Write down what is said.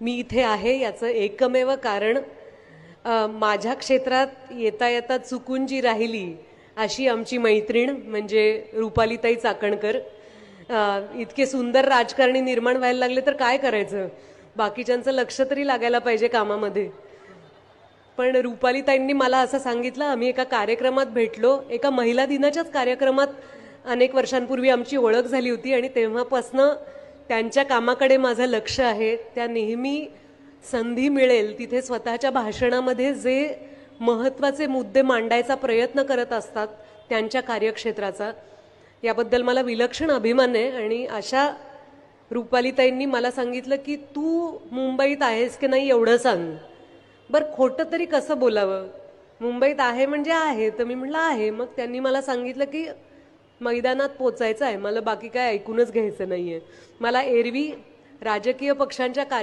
मी इथे आहे याचं एकमेव कारण माझ्या क्षेत्रात येता येता चुकून जी राहिली अशी आमची मैत्रीण म्हणजे रुपालीताई चाकणकर इतके सुंदर राजकारणी निर्माण व्हायला लागले तर काय करायचं? बाकीच्यांचं लक्ष तरी लागायला पाहिजे कामामध्ये. पण रुपालीताईंनी मला असं सांगितलं आम्ही एका कार्यक्रमात भेटलो. एका महिला दिनाच्याच कार्यक्रमात अनेक वर्षांपूर्वी आमची ओळख झाली होती आणि तेव्हापासनं त्यांच्या कामाकडे माझं लक्ष आहे त्या नेहमी संधी मिळेल. तिथे स्वतःच्या भाषणामध्ये जे महत्त्वाचे मुद्दे मांडायचा प्रयत्न करत असतात त्यांच्या कार्यक्षेत्राचा याबद्दल मला विलक्षण अभिमान आहे आणि अशा रुपालीताईंनी मला सांगितलं की तू मुंबईत आहेस की नाही एवढं सांग. बरं खोटं तरी कसं बोलावं? मुंबईत आहे म्हणजे आहे तर मी म्हटलं आहे. मग त्यांनी मला सांगितलं की मैदानात पोचायचं आहे. मला बाकी काय ऐकूनच घ्यायचं नाहीये. मला एरवी राजकीय पक्षांच्या कार्य